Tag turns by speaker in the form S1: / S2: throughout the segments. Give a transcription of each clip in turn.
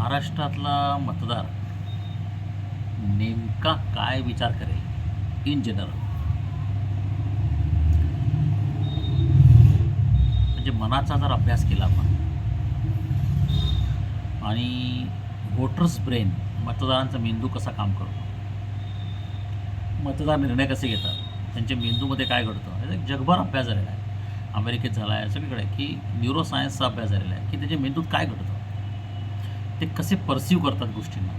S1: महाराष्ट्रातला मतदार नेमका काय विचार करेल? इन जनरल म्हणजे मनाचा जर अभ्यास केला आपण आणि वोटर्स ब्रेन मतदारांचा मेंदू कसा काम करतो? मतदार निर्णय कसे घेतात? त्यांच्या मेंदूमध्ये काय घडतं? याचा एक जगभर अभ्यास झालेला आहे. अमेरिकेत झाला आहे सगळीकडे की न्यूरोसायन्सचा अभ्यास झालेला आहे की त्याच्या मेंदूत काय घडतं? ते कसे परसिव्ह करतात गोष्टींना?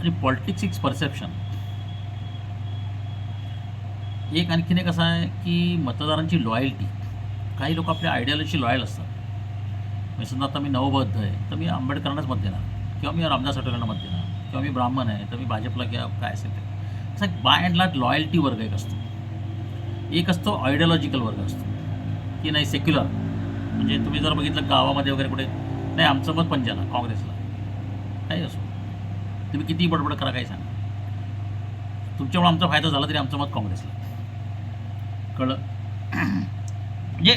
S1: आणि पॉलिटिक्स इज परसेप्शन. एक आणखीन एक असं आहे की मतदारांची लॉयल्टी काही लोक आपल्या आयडियालॉजीशी लॉयल असतात. म्हणजे समजा आता मी नवबद्ध आहे तर मी आंबेडकरांनाच मत देणार. किंवा मी रामदास आठवलेंना मत देणार. किंवा मी ब्राह्मण आहे तर मी भाजपला किंवा काय असेल ते. असा एक बाय अँड लार्ज लॉयल्टी वर्ग एक असतो. एक असतो आयडियॉलॉजिकल वर्ग असतो. की नाही सेक्युलर म्हणजे तुम्ही जर बघितलं गावामध्ये वगैरे कुठे नाही आमचं मत पंचाला काँग्रेसला. काही असो. तुम्ही किती बडबड करा काही सांगा. तुमच्यामुळे आमचा फायदा झाला तरी आमचं मत काँग्रेसला. कळलं? म्हणजे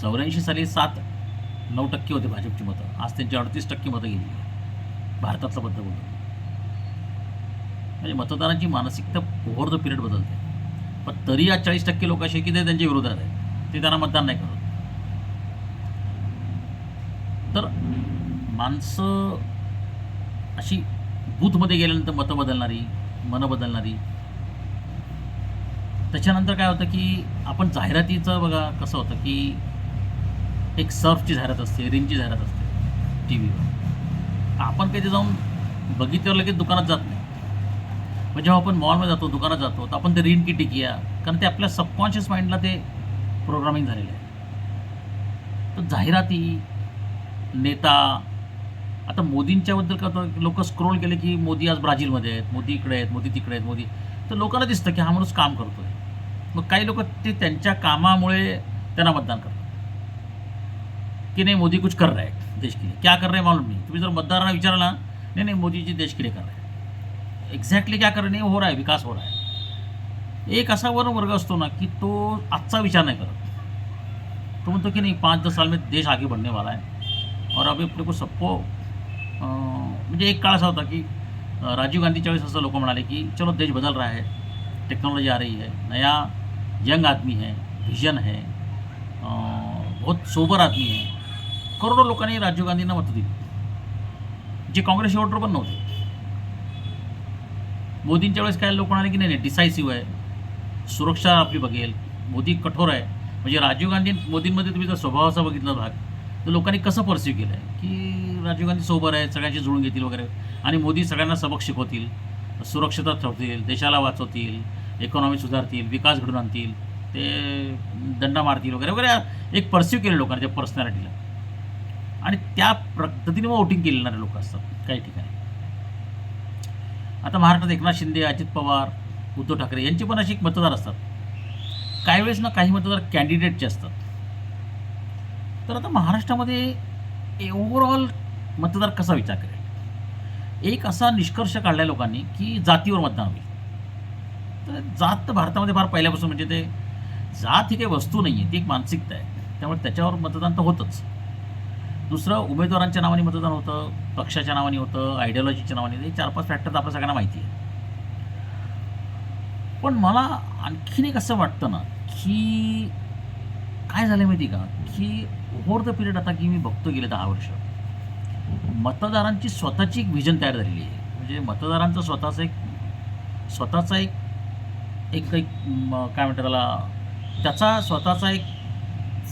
S1: चौऱ्याऐंशी साली सात नऊ टक्के होते भाजपची मतं. आज त्यांची अडतीस टक्के मतं गेली. भारतातलं बद्दल बोलतो म्हणजे मतदारांची मानसिकता ओव्हर द पिरियड बदलते. पण तरी आज चाळीस टक्के लोक असे की ते त्यांच्या विरोधात आहेत. ते त्यांना मतदान नाही करत तर माणसं अशी बूथमध्ये गेल्यानंतर मतं बदलणारी मनं बदलणारी. त्याच्यानंतर काय होतं की आपण जाहिरातीचं बघा कसं होतं की एक सर्फची जाहिरात असते रिनची जाहिरात असते टी व्हीवर आपण कधी जाऊन बघितल्यावर लगेच दुकानात जात नाही. म्हणजे जेव्हा आपण मॉलमध्ये जातो दुकानात जातो तर आपण ते रिन की टिकिया कारण ते आपल्या सबकॉन्शियस माइंडला ते प्रोग्रामिंग झालेलं आहे. तर जाहिराती नेता आता मोदींच्याबद्दल का लोक स्क्रोल केले की मोदी आज ब्राझीलमध्ये आहेत मोदी इकडे आहेत मोदी तिकडे आहेत मोदी तर लोकांना दिसतं की हा माणूस काम करतोय. मग काही लोक ते त्यांच्या कामामुळे त्यांना मतदान करतात. की नाही मोदी कुछ कर रहा है देश के लिए. क्या कर रहे हैं मालूम नहीं. तुम्ही जर मतदारांना विचारला नाही नाही मोदीजी देश के लिए कर रहे हैं. एक्झॅक्टली क्या कर रहे हो? रहा है विकास हो रहा है. एक असा वर वर्ग असतो ना की तो आजचा विचार नाही करत. तो म्हणतो की नाही पाच दस साल में देश आगे बढ़ने वाला है. और अभी अपने को सबको म्हणजे एक काळ असा होता की राजीव गांधीच्या वेळेस असं लोक म्हणाले की चलो देश बदल रहा है टेक्नोलॉजी आ रही है नया यंग आदमी है व्हिजन है बहुत सोबर आदमी है। करोडो लोकांनी राजीव गांधींना मतं दिली जे काँग्रेसचे वोटर पण नव्हते. मोदींच्या वेळेस काय लोक म्हणाले की नाही नाही डिसायसिव्ह आहे सुरक्षा आपली बघेल मोदी कठोर आहे. म्हणजे राजीव गांधी मोदींमध्ये तुम्ही जर स्वभावाचा बघितला भाग तर लोकांनी कसं परसिव्ह केलं आहे की राजीव गांधी सोबर आहे सगळ्यांशी जुळून घेतील वगैरे. आणि मोदी सगळ्यांना सबक शिकवतील सुरक्षितता ठेवतील देशाला वाचवतील इकॉनॉमी सुधारतील विकास घडून आणतील ते दंडा मारतील वगैरे वगैरे एक परसिव्ह केले लोकांनी त्या पर्सनॅलिटीला आणि त्या पद्धतीने मग वोटिंग केलेणारे लोक असतात काही ठिकाणी. आता महाराष्ट्रात एकनाथ शिंदे अजित पवार उद्धव ठाकरे यांची पण अशी एक मतदार असतात. काही वेळेस ना काही मतदार कॅन्डिडेटचे असतात तर आता महाराष्ट्रामध्ये ओव्हरऑल मतदार कसा विचार करेल? एक असा निष्कर्ष काढला लोकांनी की जातीवर मतदान होईल. तर जात तर भारतामध्ये फार पहिल्यापासून म्हणजे ते जात ही काही वस्तू नाही आहे ती एक मानसिकता आहे. त्यामुळे त्याच्यावर मतदान तर होतंच. दुसरं उमेदवारांच्या नावाने मतदान होतं पक्षाच्या नावाने होतं आयडियॉलॉजीच्या नावाने. हे चार पाच फॅक्टर तर आपल्या सगळ्यांना माहिती आहे. पण मला आणखीन एक असं वाटतं ना की काय झालं माहिती का? की ओव्हर द पिरियड आता की मी बघतो गेले दहा वर्ष मतदारांची स्वतःची एक व्हिजन तयार झालेली आहे. म्हणजे मतदारांचं स्वतःचं एक स्वतःचा एक एक एक काय म्हणतात त्याला त्याचा स्वतःचा एक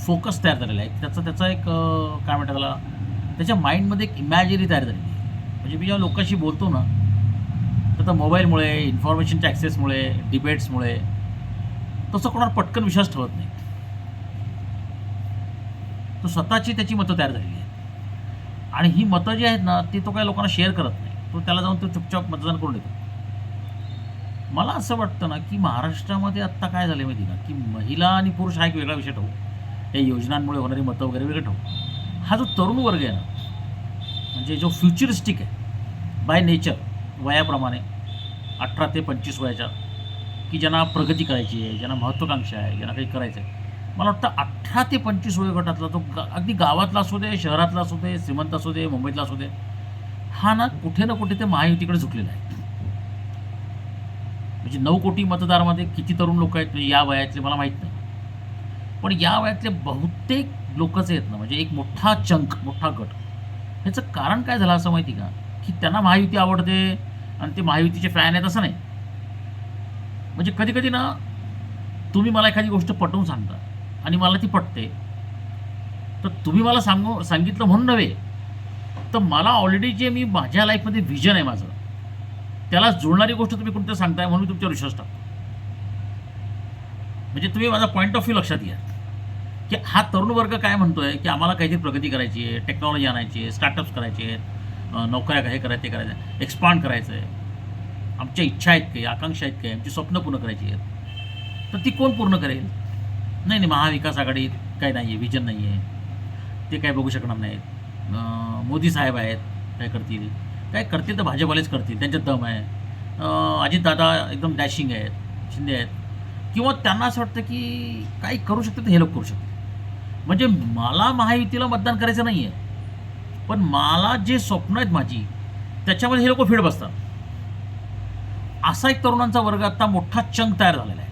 S1: फोकस तयार झालेला आहे. त्याचा त्याचा एक काय म्हणतात त्याला त्याच्या माइंडमध्ये एक इमॅजिनरी तयार झालेली आहे. म्हणजे मी जेव्हा लोकांशी बोलतो ना तर आता मोबाईलमुळे इन्फॉर्मेशनच्या ॲक्सेसमुळे डिबेट्समुळे तसं कोणावर पटकन विश्वास ठेवत नाही. तो स्वतःची त्याची मतं तयार झालेली आहे आणि ही मतं जी आहेत ना ती तो काही लोकांना शेअर करत नाही. तो त्याला जाऊन तो चुपचाप मतदान करून देतो. मला असं वाटतं ना की महाराष्ट्रामध्ये आत्ता काय झालं माहिती ना की? महिला आणि पुरुष हा एक वेगळा विषय ठेवू. या योजनांमुळे होणारी मतं वगैरे वेगळं ठेवू. हा जो तरुण वर्ग आहे ना म्हणजे जो फ्युचरिस्टिक आहे बाय नेचर वयाप्रमाणे अठरा ते पंचवीस वयाच्या की ज्यांना प्रगती करायची आहे ज्यांना महत्त्वाकांक्षा आहे ज्यांना काही करायचं आहे मला वाटतं अठरा ते पंचवीस वयोगटातला तो गा अगदी गावातला असू दे शहरातला असू दे श्रीमंत असू दे मुंबईतला असू दे हा ना कुठे ना कुठे ते महायुतीकडे झुकलेला आहे. म्हणजे नऊ कोटी मतदारामध्ये किती तरुण लोक आहेत म्हणजे या वयातले मला माहीत नाही. पण या वयातले बहुतेक लोकच आहेत ना म्हणजे एक मोठा चंक मोठा गट. ह्याचं कारण काय झालं असं माहिती का? की त्यांना महायुती आवडते आणि ते महायुतीचे फॅन आहेत असं नाही. म्हणजे कधी कधी ना तुम्ही मला एखादी गोष्ट पटवून सांगता. आणि मला ती पटते. तर तुम्ही मला सांगू सांगितलं म्हणून नव्हे तर मला ऑलरेडी जे मी माझ्या लाईफमध्ये व्हिजन आहे माझं त्याला जुळणारी गोष्ट तुम्ही कोणतं सांगताय म्हणून मी तुमच्यावर विश्वास टाकतो. म्हणजे तुम्ही माझा पॉईंट ऑफ व्ह्यू लक्षात घ्या. की हा तरुण वर्ग काय म्हणतो आहे की आम्हाला काहीतरी प्रगती करायची आहे टेक्नॉलॉजी आणायची आहे स्टार्टअप्स करायचे आहेत नोकऱ्या हे करायचं ते करायचं आहे एक्सपांड करायचं आहे. आमच्या इच्छा आहेत काही आकांक्षा आहेत काही आमची स्वप्न पूर्ण करायची आहेत. तर ती कोण पूर्ण करेल? नाही नाही महाविकास आघाडीत काही नाही आहे विजन नाही आहे ते काय बघू शकणार नाहीत. मोदी साहेब आहेत काय करतील? काय करतील तर भाजपवालेच करतील त्यांच्यात दम आहे. अजितदादा एकदम डॅशिंग आहेत शिंदे आहेत. किंवा त्यांना असं वाटतं की काही करू शकतात हे लोक करू शकतात. म्हणजे मला महायुतीला मतदान करायचं नाही आहे पण मला जे स्वप्न आहेत माझी त्याच्यामध्ये हे लोक फिट बसतात. असा एक तरुणांचा वर्ग आता मोठा चंग तयार झालेला आहे.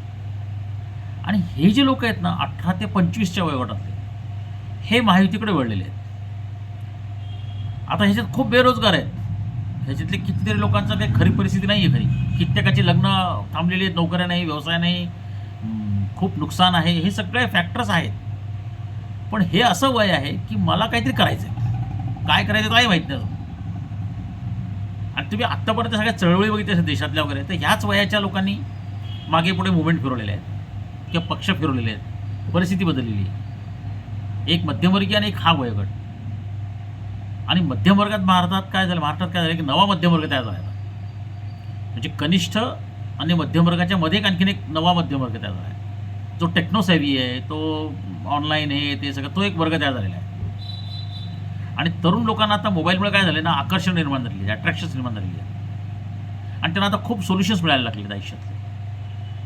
S1: आणि हे जे लोक आहेत ना अठरा ते पंचवीसच्या वयोगटातले हे महायुतीकडे वळलेले आहेत. आता ह्याच्यात खूप बेरोजगार आहेत. ह्याच्यातले कितीतरी लोकांचा काही खरी परिस्थिती नाही आहे खरी. कित्येकाची लग्न थांबलेली आहेत नोकऱ्या नाही व्यवसाय नाही खूप नुकसान आहे. हे सगळे फॅक्टर्स आहेत. पण हे असं वय आहे की मला काहीतरी करायचं आहे काय करायचं काय माहीत नाही आणि तुम्ही आत्तापर्यंत सगळ्या चळवळी बघितल्या असेल देशातल्या वगैरे तर ह्याच वयाच्या लोकांनी मागे पुढे मुवमेंट फिरवलेले आहेत. किंवा पक्ष फिरवलेले आहेत. परिस्थिती बदललेली आहे. एक मध्यमवर्गीय आणि एक हा वयोगट. आणि मध्यम वर्गात भारतात काय झालं? महाराष्ट्रात काय झालं? की नवा मध्यम वर्ग तयार झाला आहे. म्हणजे कनिष्ठ आणि मध्यम वर्गाच्या मध्ये एक आणखीन एक नवा मध्यम वर्ग तयार झाला आहे. जो टेक्नोसेवी आहे तो ऑनलाईन आहे ते सगळं तो एक वर्ग तयार झालेला आहे. आणि तरुण लोकांना आता मोबाईलमुळे काय झालं ना आकर्षण निर्माण झालेली आहे अट्रॅक्शन्स निर्माण झालेली आहे आणि त्यांना आता खूप सोल्युशन्स मिळायला लागले आहेत आयुष्यातले.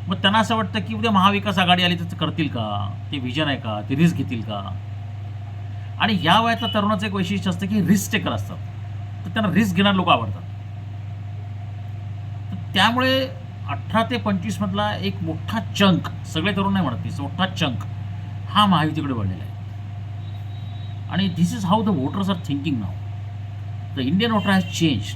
S1: मग त्यांना असं वाटतं की उद्या महाविकास आघाडी आली तर करतील का? ते विजन आहे का? ते रिस्क घेतील का? आणि या वयातल्या तरुणाचं एक वैशिष्ट्य असतं की रिस्क टेकर असतात. तर त्यांना रिस्क घेणारे लोक आवडतात. तर त्यामुळे अठरा ते पंचवीसमधला एक मोठा चंक सगळे तरुण नाही म्हणत मोठा चंक हा महायुतीकडे वळलेला आहे. आणि this is how the voters are thinking now the Indian voter has change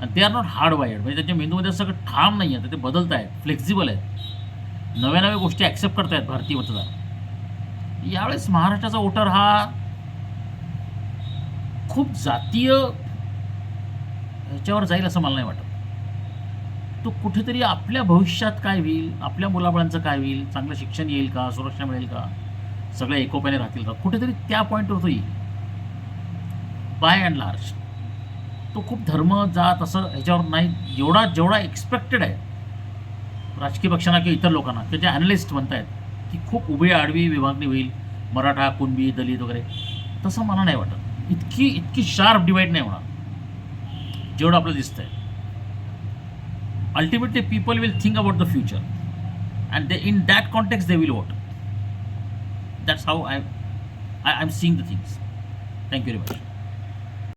S1: आणि they are not hard wired म्हणजे त्यांच्या मेंदूमध्ये सगळं ठाम नाही आहे. तर ते बदलत आहेत. फ्लेक्झिबल आहेत. नव्या नव्या गोष्टी ॲक्सेप्ट करतायत भारतीय मतदार. यावेळेस महाराष्ट्राचा वोटर हा खूप जातीय ह्याच्यावर जाईल असं मला नाही वाटत. तो कुठेतरी आपल्या भविष्यात काय होईल? आपल्या मुलाबाळांचं काय होईल? चांगलं शिक्षण येईल का? सुरक्षा मिळेल का? सगळ्या एकोप्याने राहतील का? कुठेतरी त्या पॉईंटवर तो येईल बाय अँड लार्ज तो खूप धर्म जात असं ह्याच्यावर नाही एवढा जेवढा एक्सपेक्टेड आहे राजकीय पक्षांना किंवा इतर लोकांना की जे ॲनालिस्ट म्हणतायत की खूप उभी आडवी विभागणी होईल मराठा कुणबी दलित वगैरे तसं मला नाही वाटत. इतकी इतकी शार्प डिवाईड नाही होणार. जेवढं आपलं दिसतंय. Ultimately people will think about the future and they in that context they will vote that's how I I am seeing the things thank you very much